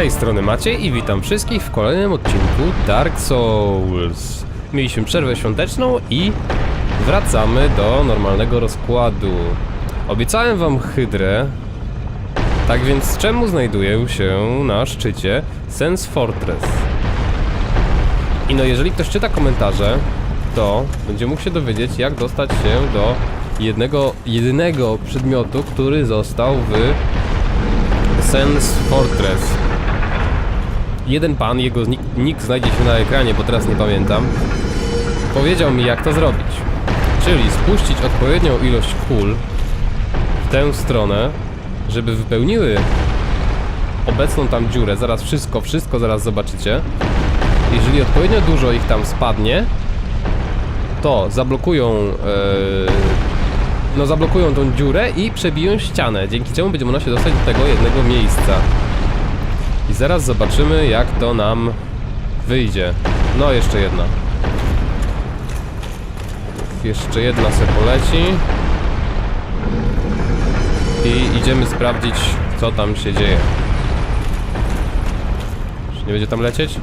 tej strony Maciej i witam wszystkich w kolejnym odcinku Dark Souls. Mieliśmy przerwę świąteczną i wracamy do normalnego rozkładu. Obiecałem wam hydrę, tak więc czemu znajduję się na szczycie Sense Fortress? I no jeżeli ktoś czyta komentarze, to będzie mógł się dowiedzieć jak dostać się do jednego, jedynego przedmiotu, który został w Sense Fortress. Jeden pan, jego nick, znajdzie się na ekranie, bo teraz nie pamiętam, powiedział mi jak to zrobić. Czyli spuścić odpowiednią ilość kul w tę stronę, żeby wypełniły obecną tam dziurę. Zaraz wszystko, wszystko zaraz zobaczycie. Jeżeli odpowiednio dużo ich tam spadnie, to zablokują e, no zablokują tą dziurę i przebiją ścianę, dzięki czemu będzie można się dostać do tego jednego miejsca. Zaraz zobaczymy jak to nam wyjdzie. No jeszcze jedna. Jeszcze jedna se poleci. I idziemy sprawdzić co tam się dzieje. Czy nie będzie tam lecieć?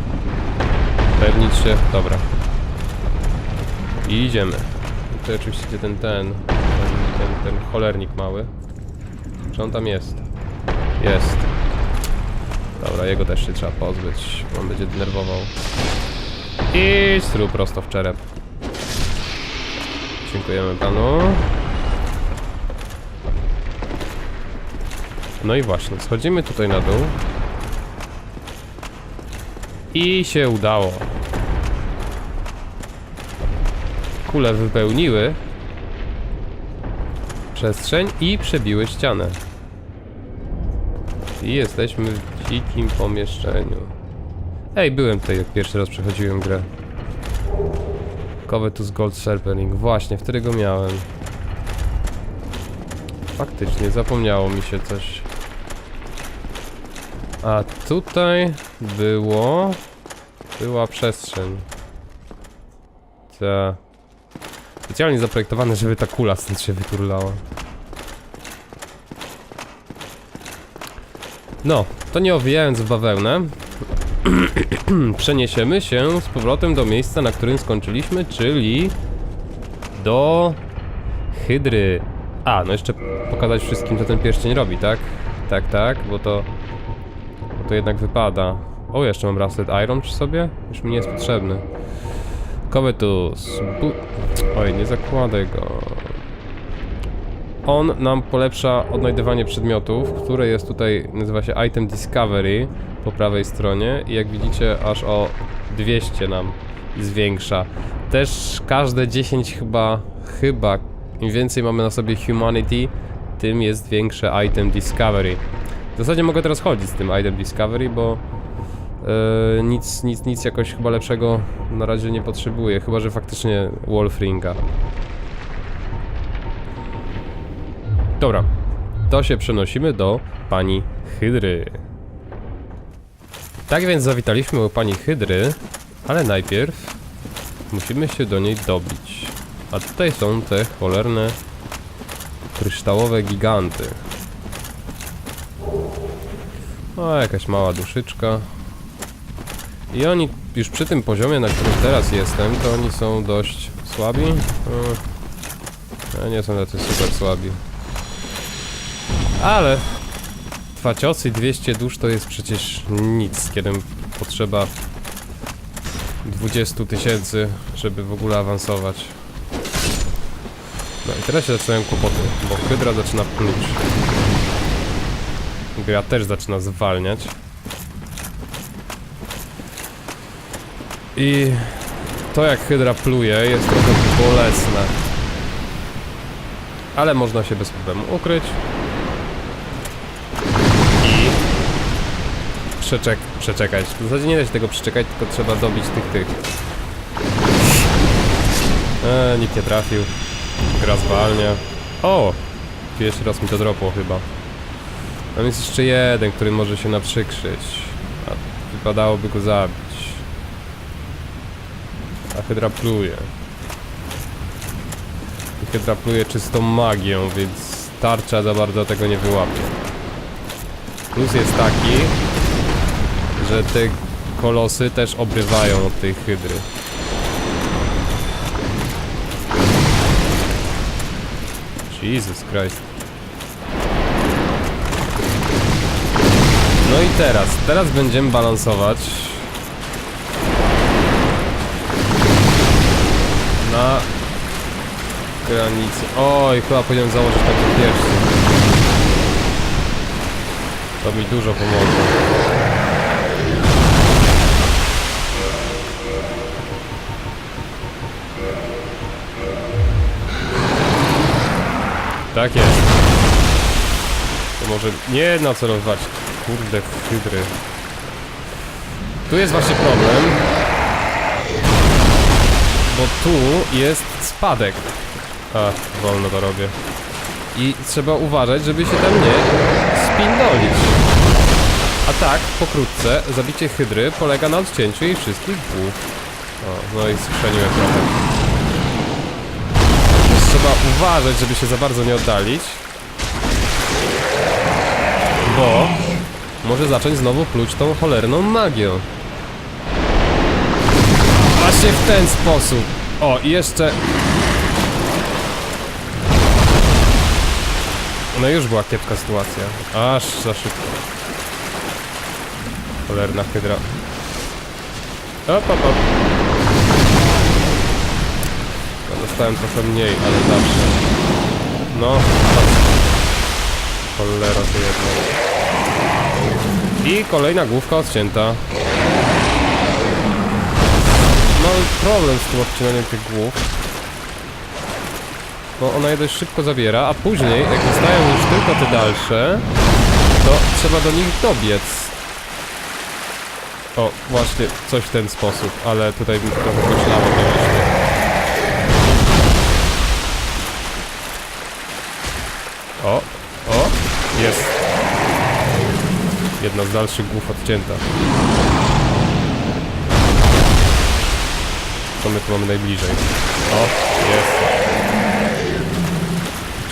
Pewnić się. Dobra. I idziemy. To oczywiście gdzie ten ten, ten, ten, ten cholernik mały. Czy on tam jest? Jest. Dobra, jego też się trzeba pozbyć, bo on będzie denerwował. I stru prosto w czerep. Dziękujemy panu. No i właśnie, schodzimy tutaj na dół. I się udało. Kule wypełniły przestrzeń i przebiły ścianę. I jesteśmy dzikim pomieszczeniu. Ej, byłem tutaj jak pierwszy raz przechodziłem grę. Covetus Gold Sharpening. Właśnie, wtedy go miałem. Faktycznie, zapomniało mi się coś. A tutaj było... Była przestrzeń. Ta. Specjalnie zaprojektowane, żeby ta kula stąd się wyturlała. No, to nie owijając w bawełnę, przeniesiemy się z powrotem do miejsca, na którym skończyliśmy, czyli do Hydry. A, no jeszcze pokazać wszystkim, co ten pierścień robi, tak? Tak, tak, bo to, bo to jednak wypada. O, jeszcze mam Rusted Iron przy sobie? Już mi nie jest potrzebny. Covetus. Bu Oj, nie zakładaj go. On nam polepsza odnajdywanie przedmiotów, które jest tutaj, nazywa się Item Discovery po prawej stronie i jak widzicie aż o 200 nam zwiększa. Też każde 10 chyba, chyba, im więcej mamy na sobie Humanity, tym jest większe Item Discovery. W zasadzie mogę teraz chodzić z tym Item Discovery, bo e, nic, nic, nic jakoś chyba lepszego na razie nie potrzebuję, chyba że faktycznie Wolfringa. Dobra, to się przenosimy do pani Hydry. Tak więc zawitaliśmy u pani Hydry, ale najpierw musimy się do niej dobić. A tutaj są te cholerne kryształowe giganty. O, jakaś mała duszyczka. I oni już przy tym poziomie, na którym teraz jestem, to oni są dość słabi. O, nie są tacy super słabi. Ale dwa ciosy i 200 dusz to jest przecież nic, kiedy potrzeba 20 tysięcy, żeby w ogóle awansować. No i teraz się zaczynają kłopoty, bo Hydra zaczyna pluć. Gra też zaczyna zwalniać. I to jak Hydra pluje jest trochę bolesne. Ale można się bez problemu ukryć. Przeczek przeczekać. W zasadzie nie da się tego przeczekać, tylko trzeba dobić tych tych. Eee, nikt nie trafił. Gra zwalnia. O! Pierwszy raz mi to dropło chyba. Tam jest jeszcze jeden, który może się naprzykrzyć. A wypadałoby go zabić. A Hydra pluje. Hydra pluje czystą magią, więc tarcza za bardzo tego nie wyłapie. Plus jest taki, że te kolosy też obrywają od tej hydry. Jesus Christ. No i teraz, teraz będziemy balansować na granicy. Oj, chyba powinienem założyć taki pierwszy. To mi dużo pomoże. Tak jest. To może nie nacelować. Kurde, hydry. Tu jest właśnie problem. Bo tu jest spadek. A, wolno to robię. I trzeba uważać, żeby się tam nie spindolić. A tak, pokrótce, zabicie hydry polega na odcięciu jej wszystkich głów. O, no i skrzeniłem trochę. Trzeba uważać, żeby się za bardzo nie oddalić. Bo może zacząć znowu pluć tą cholerną magią. Właśnie w ten sposób. O, i jeszcze... No już była kiepska sytuacja. Aż za szybko. Cholerna hydra. Op, op, op. dostałem trochę mniej, ale zawsze. No. Cholera to jedno. I kolejna główka odcięta. No problem z tym odcinaniem tych głów. Bo ona je dość szybko zabiera, a później, jak zostają już tylko te dalsze, to trzeba do nich dobiec. O, właśnie, coś w ten sposób, ale tutaj trochę myślało, O, o, jest. Jedna z dalszych głów odcięta. Co my tu mamy najbliżej? O, jest.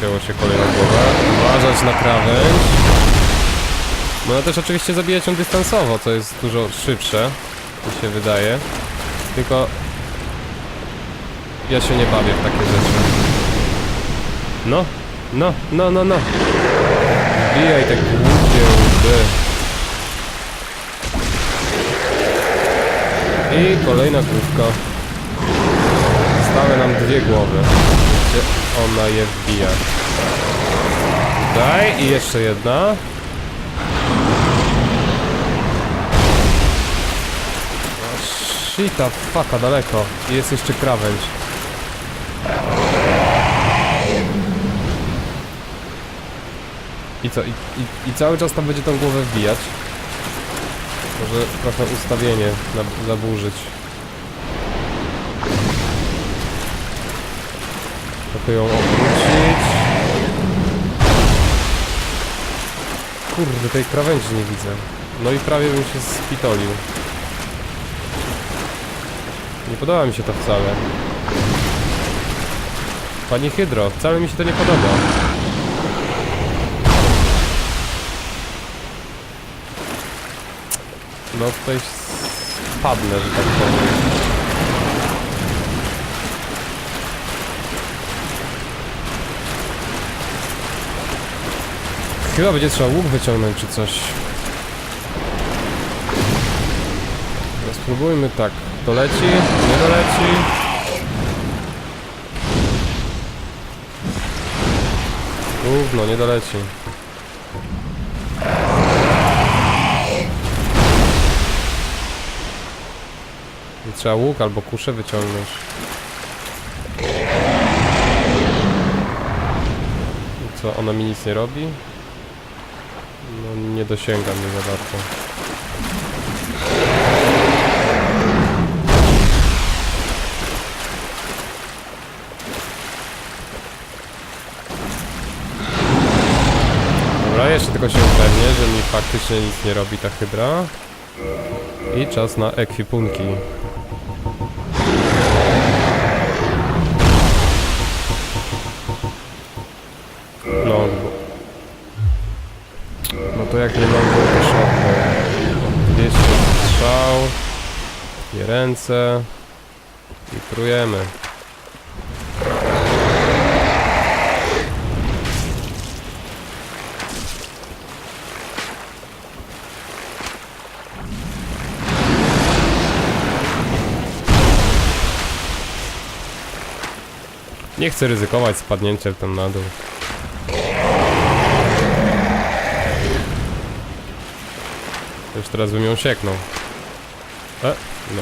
Cięło się kolejna głowa. Uważać na krawędź. Można też oczywiście zabijać ją dystansowo, co jest dużo szybsze, mi się wydaje. Tylko ja się nie bawię w takie rzeczy. No, no, no, no, no. Wbijaj te głupie łby. I kolejna główka. Zostały nam dwie głowy. Gdzie ona je wbija? Daj i jeszcze jedna. Shita, fucka, daleko. I jest jeszcze krawędź. I co? I, i, I cały czas tam będzie tą głowę wbijać. Może trochę ustawienie zaburzyć. Trochę ją obrócić. Kurde, tej krawędzi nie widzę. No i prawie bym się spitolił. Nie podoba mi się to wcale. Pani Hydro, wcale mi się to nie podoba. No tutaj spadnę, że tak powiem. Chyba będzie trzeba łuk wyciągnąć czy coś. No spróbujmy tak. Doleci? Nie doleci? Gówno, nie doleci. Trzeba łuk albo kuszę wyciągnąć. I co, ona mi nic nie robi? No nie dosięga mnie za bardzo. Dobra, jeszcze tylko się upewnię, że mi faktycznie nic nie robi ta hydra. I czas na ekwipunki. No to jak nie longbow, to shotbow. 200 ręce i prujemy. Nie chcę ryzykować spadnięciem tam na dół. Już teraz bym ją sieknął. E, no.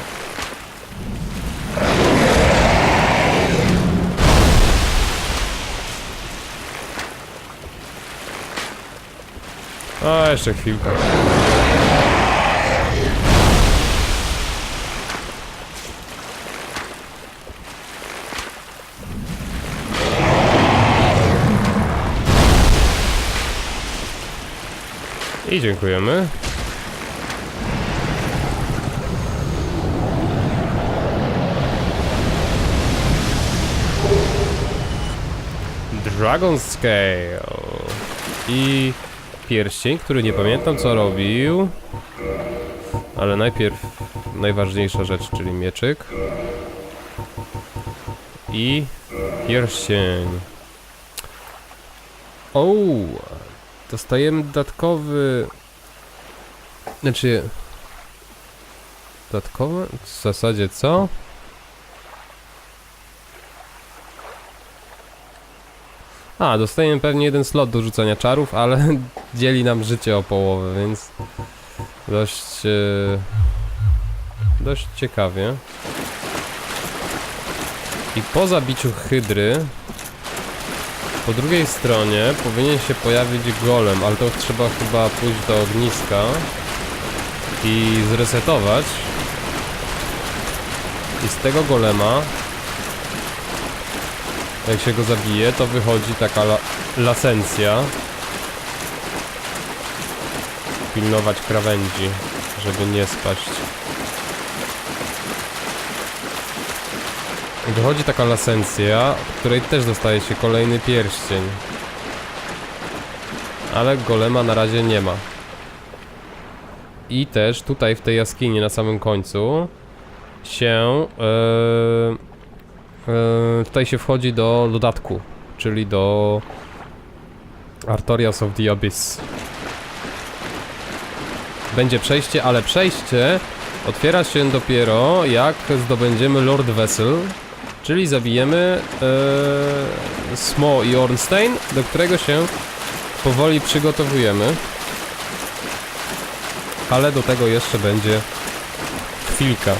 A, jeszcze chwilkę. I dziękujemy. Dragon Scale. I pierścień, który nie pamiętam co robił. Ale najpierw najważniejsza rzecz, czyli mieczyk. I pierścień. O, dostajemy dodatkowy. Znaczy. Dodatkowe? W zasadzie co? A, dostajemy pewnie jeden slot do rzucania czarów, ale dzieli nam życie o połowę, więc dość, e, dość ciekawie. I po zabiciu hydry po drugiej stronie powinien się pojawić golem, ale to trzeba chyba pójść do ogniska i zresetować. I z tego golema jak się go zabije, to wychodzi taka la lasencja. Pilnować krawędzi, żeby nie spaść. Wychodzi taka lasencja, w której też dostaje się kolejny pierścień. Ale golema na razie nie ma. I też tutaj w tej jaskini na samym końcu się... Yy, tutaj się wchodzi do dodatku, czyli do Artorias of the Abyss. Będzie przejście, ale przejście otwiera się dopiero jak zdobędziemy Lord Vessel, czyli zabijemy yy, Smo i Ornstein, do którego się powoli przygotowujemy. Ale do tego jeszcze będzie chwilka.